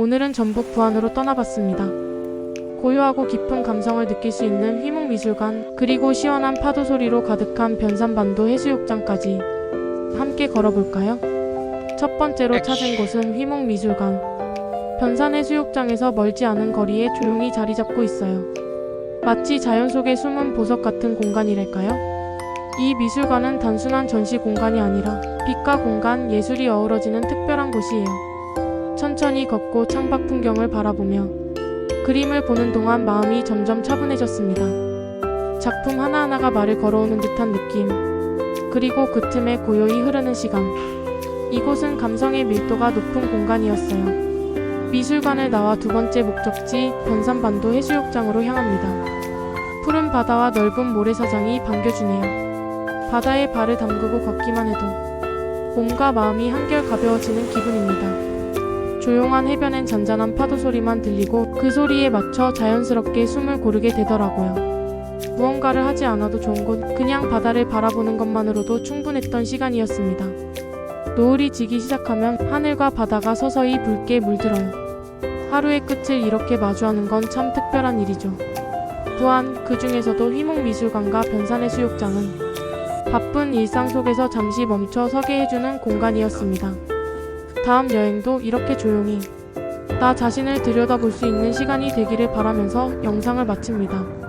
오늘은 전북 부안으로 떠나봤습니다. 고요하고 깊은 감성을 느낄 수 있는 휘목미술관, 그리고 시원한 파도 소리로 가득한 변산반도 해수욕장까지 함께 걸어볼까요? 첫 번째로 찾은 곳은 휘목미술관. 변산해수욕장에서 멀지 않은 거리에 조용히 자리 잡고 있어요. 마치 자연 속의 숨은 보석 같은 공간이랄까요? 이 미술관은 단순한 전시 공간이 아니라 빛과 공간, 예술이 어우러지는 특별한 곳이에요. 천천히 걷고 창밖 풍경을 바라보며 그림을 보는 동안 마음이 점점 차분해졌습니다. 작품 하나하나가 말을 걸어오는 듯한 느낌. 그리고 그 틈에 고요히 흐르는 시간. 이곳은 감성의 밀도가 높은 공간이었어요. 미술관을 나와 두 번째 목적지 변산반도 해수욕장으로 향합니다. 푸른 바다와 넓은 모래사장이 반겨주네요. 바다에 발을 담그고 걷기만 해도 몸과 마음이 한결 가벼워지는 기분입니다. 조용한 해변엔 잔잔한 파도 소리만 들리고 그 소리에 맞춰 자연스럽게 숨을 고르게 되더라고요. 무언가를 하지 않아도 좋은 곳, 그냥 바다를 바라보는 것만으로도 충분했던 시간이었습니다. 노을이 지기 시작하면 하늘과 바다가 서서히 붉게 물들어요. 하루의 끝을 이렇게 마주하는 건 참 특별한 일이죠. 또한 그 중에서도 휘목미술관과 변산해수욕장은 바쁜 일상 속에서 잠시 멈춰 서게 해주는 공간이었습니다. 다음 여행도 이렇게 조용히 나 자신을 들여다볼 수 있는 시간이 되기를 바라면서 영상을 마칩니다.